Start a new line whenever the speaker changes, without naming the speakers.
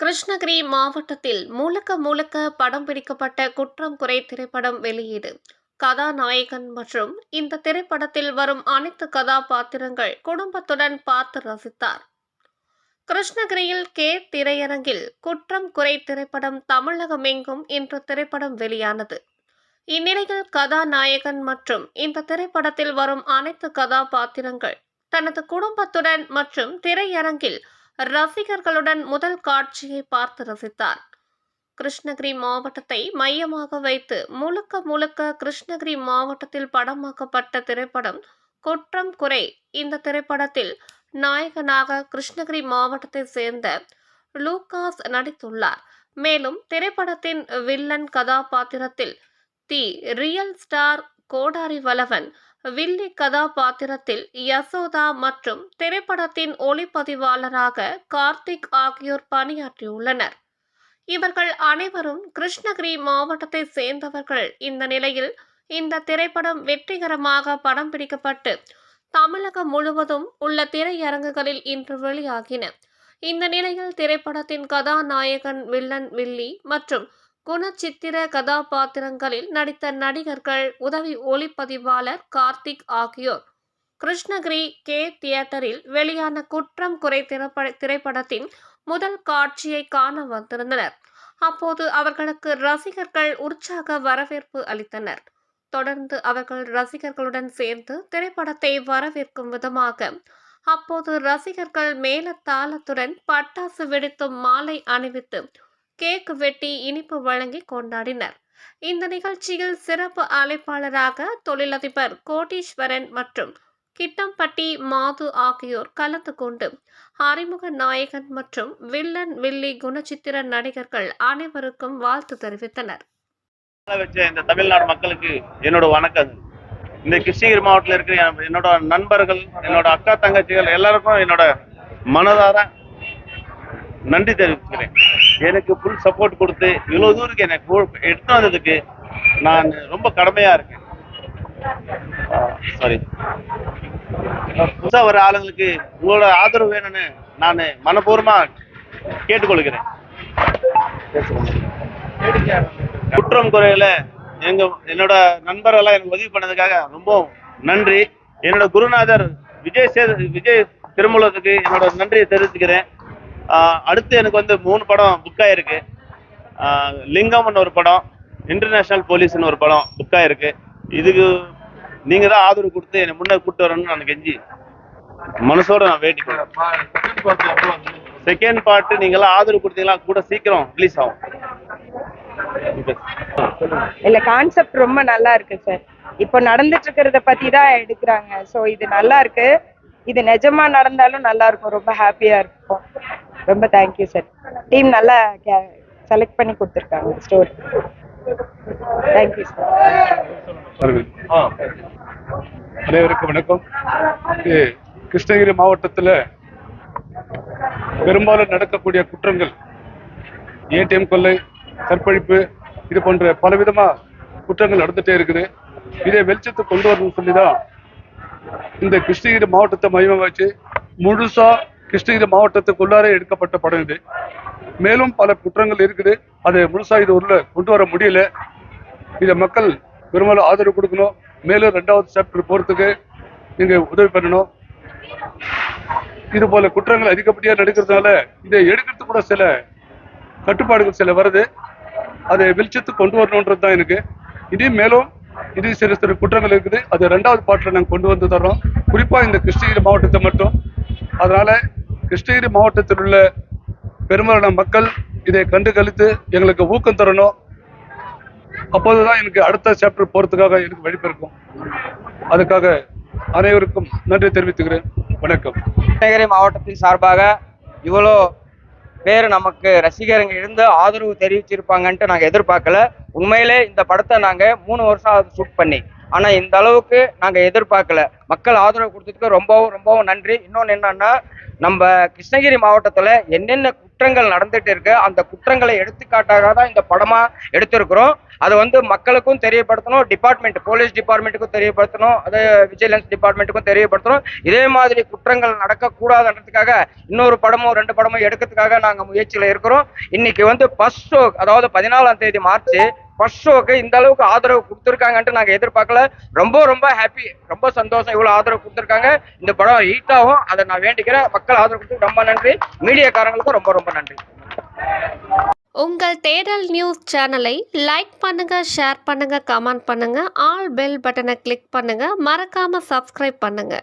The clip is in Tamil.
கிருஷ்ணகிரி மாவட்டத்தில் முழுக்க முழுக்க படம் பிடிக்கப்பட்ட குற்றம் குறை திரைப்படம் வெளியீடு. கதாநாயகன் மற்றும் இந்த திரைப்படத்தில் வரும் அனைத்து கதாபாத்திரங்கள் குடும்பத்துடன் பார்த்து ரசித்தார். கிருஷ்ணகிரியில் கே. திரையரங்கில் குற்றம் குறை திரைப்படம் தமிழகமெங்கும் இன்று திரைப்படம் வெளியானது. இந்நிலையில் கதாநாயகன் மற்றும் இந்த திரைப்படத்தில் வரும் அனைத்து கதாபாத்திரங்கள் தனது குடும்பத்துடன் மற்றும் திரையரங்கில் ரசிகர்களுடன் முதல் காட்சியை பார்த்து ரசித்தார். கிருஷ்ணகிரி மாவட்டத்தை மையமாக வைத்து முழுக்க முழுக்க கிருஷ்ணகிரி மாவட்டத்தில் படமாக்கப்பட்ட திரைப்படம் குற்றம் குறை இந்த திரைப்படத்தில் நாயகனாக கிருஷ்ணகிரி மாவட்டத்தை சேர்ந்த லூகாஸ் நடித்துள்ளார். மேலும் திரைப்படத்தின் வில்லன் கதாபாத்திரத்தில் தி ரியல் ஸ்டார் கோடாரி வலவன் வில்லி கதாபாத்திரத்தில் யசோதா மற்றும் திரைப்படத்தின் ஒளிப்பதிவாளராக கார்த்திக் ஆகியோர் பணியாற்றியுள்ளனர். இவர்கள் அனைவரும் கிருஷ்ணகிரி மாவட்டத்தை சேர்ந்தவர்கள். இந்த நிலையில் இந்த திரைப்படம் வெற்றிகரமாக படம் பிடிக்கப்பட்டு தமிழகம் முழுவதும் உள்ள திரையரங்குகளில் இன்று வெளியாகின. இந்த நிலையில் திரைப்படத்தின் கதாநாயகன் வில்லன் வில்லி மற்றும் குணச்சித்திர கதாபாத்திரங்களில் நடித்த நடிகர்கள் உதவி ஒளிப்பதிவாளர் கார்த்திக் ஆகியோர். கிருஷ்ணகிரி கே தியேட்டரில் வெளியான குற்றம் குறை திரைப்பட திரைப்படத்தின் முதல் காட்சியை காண வந்திருந்தனர். அப்போது அவர்களுக்கு ரசிகர்கள் உற்சாக வரவேற்பு அளித்தனர். தொடர்ந்து அவர்கள் ரசிகர்களுடன் சேர்ந்து திரைப்படத்தை வரவேற்கும் விதமாக அப்போது ரசிகர்கள் மேலத்தாளத்துடன் பட்டாசு வெடித்தும் மாலை அணிவித்து கேக் வெட்டி இனிப்பு வழங்கி கொண்டாடினர். இந்த நிகழ்ச்சியில் சிறப்பு அழைப்பாளராக தொழிலதிபர் கோடீஸ்வரன் மற்றும் கிட்டம்பட்டி மாது ஆகியோர் கலந்து கொண்டு அறிமுக நாயகன் மற்றும் வில்லன் வில்லி குணச்சித்திர நடிகர்கள் அனைவருக்கும் வாழ்த்து தெரிவித்தனர்.
இந்த தமிழ்நாடு மக்களுக்கு என்னோட வணக்கம். இந்த கிருஷ்ணகிரி மாவட்டத்தில் இருக்கிற என்னோட நண்பர்கள் என்னோட அக்கா தங்கச்சிகள் எல்லாருக்கும் என்னோட மனதார நன்றி தெரிவித்துக்கிறேன் எனக்கு ஃபுல் சப்போர்ட் கொடுத்து இவ்வளோ தூரத்துக்கு எனக்கு எடுத்து வந்ததுக்கு நான் ரொம்ப கடமையா இருக்கேன். சாரி புதுசாக வர ஆளுங்களுக்கு உங்களோட ஆதரவு வேணும்னு நான் மனப்பூர்வமாக கேட்டுக்கொள்கிறேன். குற்றம் குறையில. எங்க என்னோட நண்பரெல்லாம் எனக்கு உதவி பண்ணதுக்காக ரொம்ப நன்றி. என்னோட குருநாதர் விஜய் சே விஜய் திருமூலத்துக்கு என்னோட நன்றியை தெரிவிச்சுக்கிறேன். அடுத்து எனக்கு வந்து மூணு படம் புக் ஆயிருக்கு. லிங்கம்னு ஒரு படம் இன்டர்நேஷனல் போலீஸ்னு ஒரு படம் புக் ஆயிருக்கு. இதுக்கு நீங்க தான் ஆதரவு கொடுத்து என்னை முன்னே கூட்டு வரணும்னு நான் கெஞ்சி மனசோட நான் வேண்டிக்கிறேன். செகண்ட் பார்ட் நீங்களாம் ஆதரவு கொடுத்தீங்களா? கூட சீக்கிரம் ரிலீஸ் ஆகும்.
இல்ல கான்செப்ட் ரொம்ப நல்லா இருக்கு சார் இப்போ நடந்துட்டு இருக்கிறத பத்தி தான் எடுக்கிறாங்க. ஸோ இது நல்லா இருக்கு. இது நிஜமா நடந்தாலும் நல்லா இருக்கும். ரொம்ப ஹாப்பியா இருக்கும். ரொம்ப தேங்க்யூ சார் டீம் நல்லா செலக்ட் பண்ணி கொடுத்துருக்காங்க ஸ்டோரி தேங்க்யூ சார்
அனைவருக்கும் வணக்கம். இது கிருஷ்ணகிரி மாவட்டத்தில் பெரும்பாலும் நடக்கக்கூடிய குற்றங்கள் ஏடிஎம் கொள்ளை கற்பழிப்பு இது போன்ற பலவிதமாக குற்றங்கள் நடந்துட்டே இருக்குது. இதை வெளிச்சத்தை கொண்டு வரணும்னு சொல்லி தான் இந்த கிருஷ்ணகிரி மாவட்டத்தை மையமாக வச்சு முழுசா கிருஷ்ணகிரி மாவட்டத்துக்குள்ளாரே எடுக்கப்பட்ட படம் இது. மேலும் பல குற்றங்கள் இருக்குது. அதை முழுசாக இது உள்ள கொண்டு வர முடியல. இதை மக்கள் பெரும்பாலும் ஆதரவு கொடுக்கணும். மேலும் ரெண்டாவது சாப்டர் போகிறதுக்கு நீங்கள் உதவி பண்ணணும். இது போல குற்றங்கள் அதிகப்படியாக நடக்கிறதுனால இதை எடுக்கிறது கூட சில கட்டுப்பாடுகள் சில வருது. அதை வெளிச்சத்துக்கு கொண்டு வரணுன்றது தான் எனக்கு. இனியும் மேலும் இது சிறு சிறு குற்றங்கள் இருக்குது. அது ரெண்டாவது பாட்டில் நாங்கள் கொண்டு வந்து தர்றோம். குறிப்பாக இந்த கிருஷ்ணகிரி மாவட்டத்தை மட்டும். அதனால கிருஷ்ணகிரி மாவட்டத்தில் உள்ள பெரும்பாலான மக்கள் இதை கண்டு கழித்து எங்களுக்கு ஊக்கம் தரணும். அப்போதுதான் எனக்கு அடுத்த சாப்டர் போகிறதுக்காக எனக்கு வழிபிறக்கும் அதுக்காக அனைவருக்கும் நன்றி தெரிவித்துக்கிறேன். வணக்கம்.
கிருஷ்ணகிரி மாவட்டத்தின் சார்பாக இவ்வளோ பேர் நமக்கு ரசிகருங்க இருந்து ஆதரவு தெரிவிச்சிருப்பாங்கன்ட்டு நாங்கள் எதிர்பார்க்கல. உண்மையிலே இந்த படத்தை நாங்கள் மூணு வருஷம் ஆகுது ஷூட் பண்ணி. ஆனால் இந்த அளவுக்கு நாங்கள் எதிர்பார்க்கல. மக்கள் ஆதரவு கொடுத்ததுக்கு ரொம்பவும் ரொம்பவும் நன்றி. இன்னொன்று என்னன்னா நம்ம கிருஷ்ணகிரி மாவட்டத்தில் என்னென்ன குற்றங்கள் நடந்துட்டு இருக்கு அந்த குற்றங்களை எடுத்துக்காட்டாக தான் இந்த படமா எடுத்திருக்கிறோம். அது வந்து மக்களுக்கும் தெரியப்படுத்தணும் டிபார்ட்மெண்ட் போலீஸ் டிபார்ட்மெண்ட்டுக்கும் தெரியப்படுத்தணும் அது விஜிலன்ஸ் டிபார்ட்மெண்ட்டுக்கும் தெரியப்படுத்தணும். இதே மாதிரி குற்றங்கள் நடக்கக்கூடாதுன்றதுக்காக இன்னொரு படமும் ரெண்டு படமும் எடுக்கிறதுக்காக நாங்கள் முயற்சியில் இருக்கிறோம். இன்னைக்கு வந்து ஃபர்ஸ்ட் ஷோ அதாவது பதினாலாம் தேதி மார்ச் ஃபர்ஸ்ட் ஷோக்கு இந்த அளவுக்கு ஆதரவு கொடுத்துருக்காங்கன்ட்டு நாங்கள் எதிர்பார்க்கல. ரொம்ப ரொம்ப ஹாப்பி ரொம்ப சந்தோஷம் இவ்வளோ ஆதரவு கொடுத்துருக்காங்க. இந்த படம் ஹீட் ஆகும். அதை நான் வேண்டிக்கிறேன். மக்கள் ஆதரவு கொடுத்து ரொம்ப நன்றி. மீடியாக்காரங்களுக்கும் ரொம்ப ரொம்ப நன்றி.
உங்கள் தேடல் நியூஸ் சேனலை லைக் பண்ணுங்க ஷேர் பண்ணுங்க கமெண்ட் பண்ணுங்க ஆல் பெல் பட்டனை கிளிக் பண்ணுங்க. மறக்காம சப்ஸ்கிரைப் பண்ணுங்க.